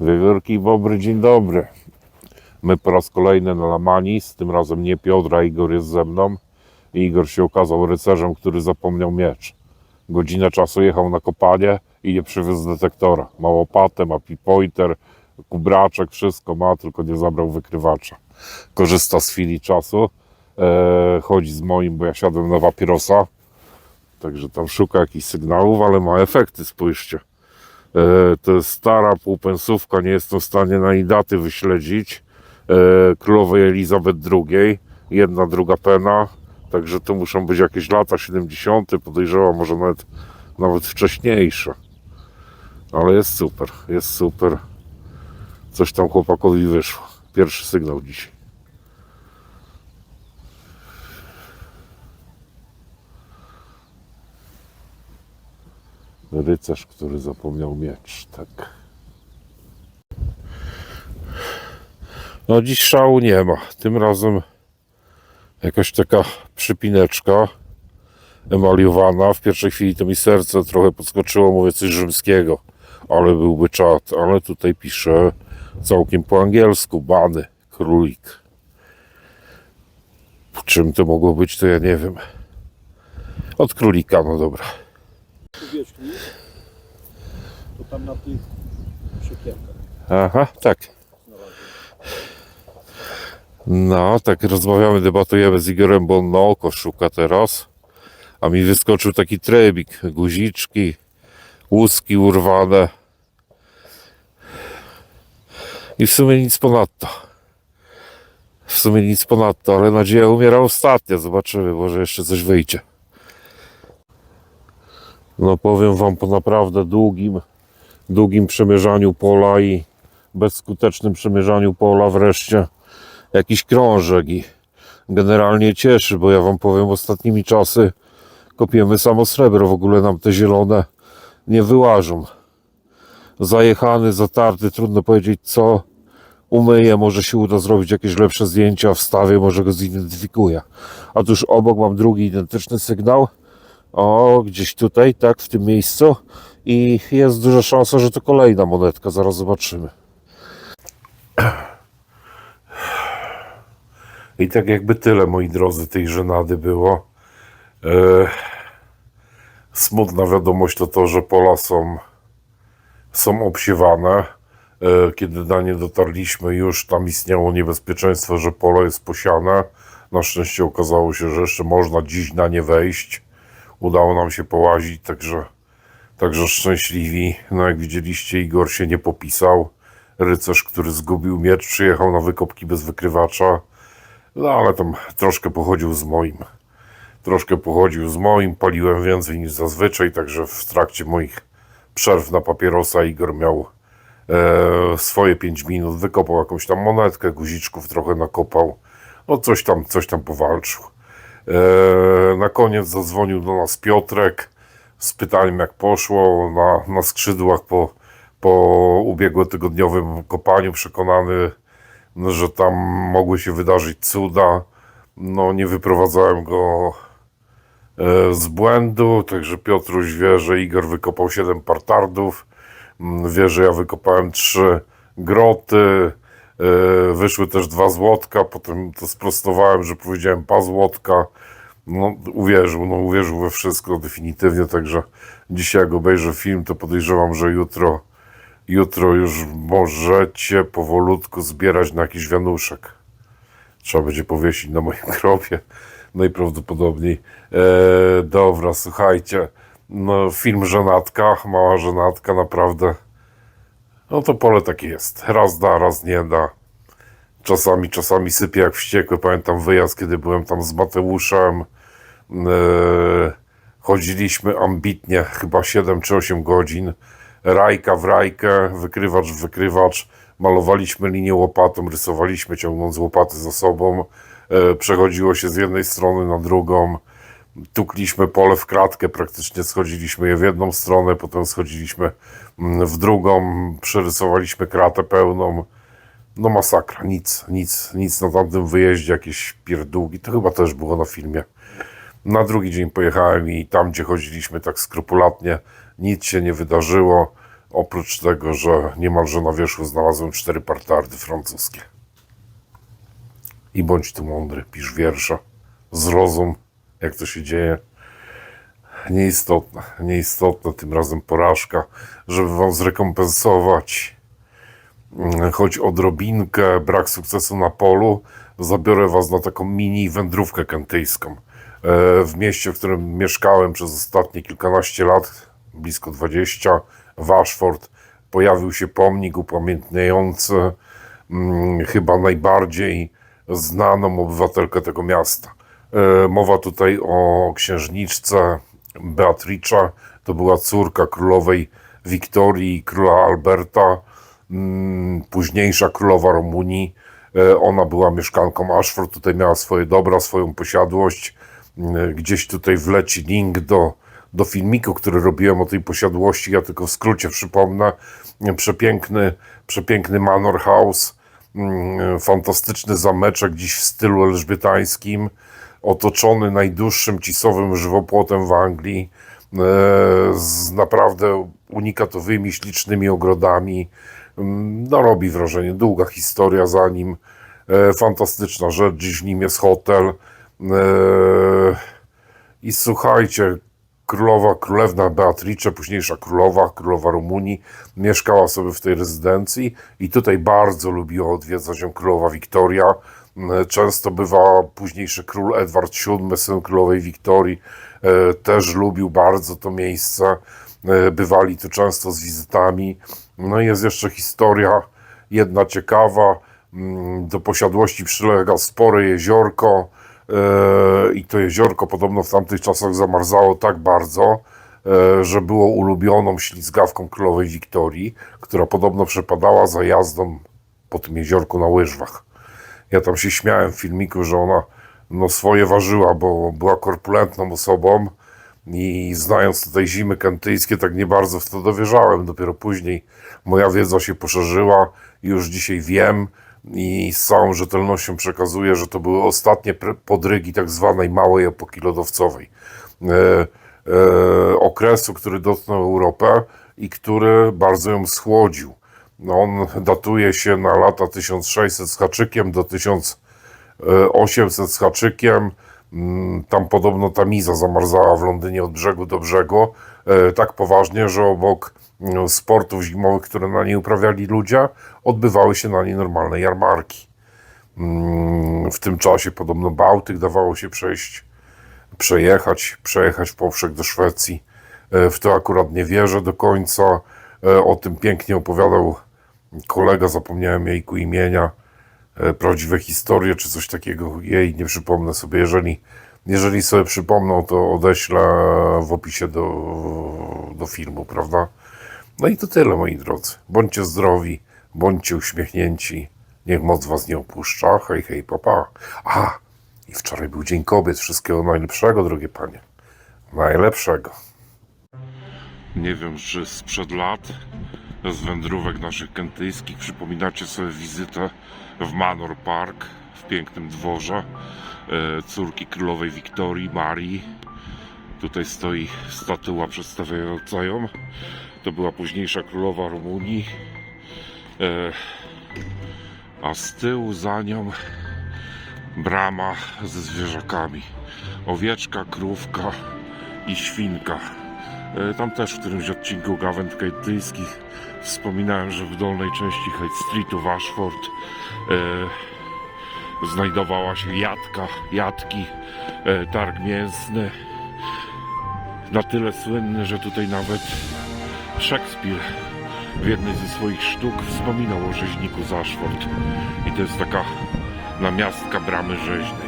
Wiewiórki i Bobry, dzień dobry. My po raz kolejny na Lamanis, tym razem nie Piotr, a Igor jest ze mną. Igor się okazał rycerzem, który zapomniał miecz. Godzinę czasu jechał na kopanie i nie przywiózł detektora. Ma łopatę, ma pointer, kubraczek, wszystko ma, tylko nie zabrał wykrywacza. Korzysta z chwili czasu. E, chodzi z moim, bo ja siadłem na papierosa. Także tam szuka jakichś sygnałów, ale ma efekty, spójrzcie. E, to jest stara półpensówka, nie jestem w stanie na jej daty wyśledzić. E, Królowej Elizabeth II, jedna, druga pena. Także to muszą być jakieś lata 70. Podejrzewam, może nawet, nawet wcześniejsze. Ale jest super, jest super. Coś tam chłopakowi wyszło. Pierwszy sygnał dzisiaj. Rycerz, który zapomniał miecz, tak. No dziś szału nie ma. Tym razem jakaś taka przypineczka emaliowana. W pierwszej chwili to mi serce trochę podskoczyło, mówię coś rzymskiego, ale byłby czat. Ale tutaj pisze całkiem po angielsku, bany, królik. Czym to mogło być, to ja nie wiem. Od królika, no dobra. Powierzchni, to tam na tych szykienkach Aha, tak. No, tak rozmawiamy, debatujemy z Igorem, bo on na oko szuka teraz. A mi wyskoczył taki trybik, guziczki, łuski urwane. I w sumie nic ponadto. W sumie nic ponadto, ale nadzieja umiera ostatnia. Zobaczymy, może jeszcze coś wyjdzie. No powiem wam po naprawdę długim, długim przemierzaniu pola i bezskutecznym przemierzaniu pola wreszcie jakiś krążek i generalnie cieszy, bo ja wam powiem, ostatnimi czasy kopiemy samo srebro, w ogóle nam te zielone nie wyłażą. Zajechany, zatarty, trudno powiedzieć co. Umyję, może się uda zrobić jakieś lepsze zdjęcia, wstawię, może go zidentyfikuję. A tuż obok mam drugi identyczny sygnał. O, gdzieś tutaj, tak, w tym miejscu. I jest duża szansa, że to kolejna monetka, zaraz zobaczymy. I tak jakby tyle, moi drodzy, tej żenady było. E, smutna wiadomość to to, że pola są, są obsiewane. E, kiedy na nie dotarliśmy, już tam istniało niebezpieczeństwo, że pole jest posiane. Na szczęście okazało się, że jeszcze można dziś na nie wejść. Udało nam się połazić, także, także szczęśliwi. No jak widzieliście, Igor się nie popisał. Rycerz, który zgubił miecz, przyjechał na wykopki bez wykrywacza. No ale tam troszkę pochodził z moim. Troszkę pochodził z moim, paliłem więcej niż zazwyczaj, także w trakcie moich przerw na papierosa Igor miał e, swoje 5 minut, wykopał jakąś tam monetkę, guziczków trochę nakopał, no coś tam, coś tam powalczył. E, na koniec zadzwonił do nas Piotrek z pytaniem jak poszło na, na skrzydłach po, po ubiegłotygodniowym kopaniu, przekonany no, że tam mogły się wydarzyć cuda. No, nie wyprowadzałem go e, z błędu, także Piotruś wie, że Igor wykopał 7 partardów, Mm, wie, że ja wykopałem 3 groty, wyszły też dwa złotka, potem to sprostowałem, że powiedziałem pa złotka. No, uwierzył, no uwierzył we wszystko definitywnie, także dzisiaj jak obejrzę film, to podejrzewam, że jutro Jutro już możecie powolutku zbierać na jakiś wianuszek. Trzeba będzie powiesić na moim grobie. Najprawdopodobniej. E, dobra, słuchajcie. No, film Żenatka, mała Żenatka, naprawdę. No to pole takie jest. Raz da, raz nie da. Czasami, czasami sypie jak wściekły. Pamiętam wyjazd, kiedy byłem tam z Mateuszem. E, chodziliśmy ambitnie, chyba 7 czy 8 godzin rajka w rajkę, wykrywacz w wykrywacz. Malowaliśmy linię łopatą, rysowaliśmy ciągnąc łopaty za sobą. E, Przechodziło się z jednej strony na drugą. Tukliśmy pole w kratkę, praktycznie schodziliśmy je w jedną stronę, potem schodziliśmy mm, w drugą, przerysowaliśmy kratę pełną. No masakra, nic, nic, nic na tamtym wyjeździe, jakieś pierdółki, to chyba też było na filmie. Na drugi dzień pojechałem i tam, gdzie chodziliśmy tak skrupulatnie, nic się nie wydarzyło. Oprócz tego, że niemalże na wierzchu znalazłem cztery partardy francuskie. I bądź tu mądry, pisz wiersze, zrozum, jak to się dzieje. Nieistotne, nieistotne, tym razem porażka, żeby wam zrekompensować mm, choć odrobinkę brak sukcesu na polu, zabiorę was na taką mini wędrówkę kentyjską. E, W mieście, w którym mieszkałem przez ostatnie kilkanaście lat, blisko 20, w Ashford, pojawił się pomnik upamiętniający mm, chyba najbardziej znaną obywatelkę tego miasta. E, Mowa tutaj o księżniczce Beatrice, to była córka królowej Wiktorii króla Alberta, mm, późniejsza królowa Rumunii. E, Ona była mieszkanką Ashford, tutaj miała swoje dobra, swoją posiadłość. Mm, Gdzieś tutaj wleci link do, do filmiku, który robiłem o tej posiadłości. Ja tylko w skrócie przypomnę. Przepiękny, przepiękny Manor House, mm, fantastyczny zameczek dziś w stylu elżbietańskim, otoczony najdłuższym cisowym żywopłotem w Anglii, e, z naprawdę unikatowymi, ślicznymi ogrodami. Mm, No, robi wrażenie. Długa historia za nim. E, Fantastyczna rzecz. Dziś w nim jest hotel. E, I słuchajcie, królowa, królewna Beatrice, późniejsza królowa, królowa Rumunii, mieszkała sobie w tej rezydencji i tutaj bardzo lubiła odwiedzać ją królowa Wiktoria. Mm, Często bywa późniejszy król Edward VII, syn królowej Wiktorii, e, też lubił bardzo to miejsce. E, Bywali tu często z wizytami. No i jest jeszcze historia, jedna ciekawa. Mm, Do posiadłości przylega spore jeziorko e, i to jeziorko podobno w tamtych czasach zamarzało tak bardzo, że było ulubioną ślizgawką królowej Wiktorii, która podobno przepadała za jazdą po tym jeziorku na łyżwach. Ja tam się śmiałem w filmiku, że ona no, swoje ważyła, bo była korpulentną osobą i znając tutaj zimy kentyjskie, tak nie bardzo w to dowierzałem. Dopiero później moja wiedza się poszerzyła i już dzisiaj wiem i z całą rzetelnością przekazuję, że to były ostatnie podrygi tak zwanej małej epoki lodowcowej. E, e, okresu, który dotknął Europę i który bardzo ją schłodził. No, on datuje się na lata 1600 z haczykiem do 1800 z haczykiem. Mm, Tam podobno Tamiza zamarzała w Londynie od brzegu do brzegu. e, Tak poważnie, że obok mm, sportów zimowych, które na niej uprawiali ludzie, odbywały się na niej normalne jarmarki. Mm, W tym czasie podobno Bałtyk dawało się przejść, przejechać, przejechać poprzek do Szwecji. E, W to akurat nie wierzę do końca. E, O tym pięknie opowiadał kolega, zapomniałem jejku imienia, e, prawdziwe historie czy coś takiego. Jej nie przypomnę sobie. Jeżeli, jeżeli sobie przypomną, to odeślę w opisie do, do filmu, prawda? No i to tyle, moi drodzy. Bądźcie zdrowi, bądźcie uśmiechnięci. Niech moc was nie opuszcza. Hej, hej, papa. A, i wczoraj był Dzień Kobiet. Wszystkiego najlepszego, drogie panie. Najlepszego. Nie wiem, czy sprzed lat z wędrówek naszych kentyjskich przypominacie sobie wizytę w Manor Park w pięknym dworze e, córki królowej Wiktorii, Marii. Tutaj stoi statua przedstawiająca ją. To była późniejsza królowa Rumunii. E, A z tyłu za nią brama ze zwierzakami. Owieczka, krówka i świnka. E, Tam też w którymś odcinku gawęd kentyjskich wspominałem, że w dolnej części High Streetu w Ashford e, znajdowała się jadka, jadki, e, targ mięsny. Na tyle słynny, że tutaj nawet Szekspir w jednej ze swoich sztuk wspominał o rzeźniku z Ashford. I to jest taka namiastka bramy rzeźnej.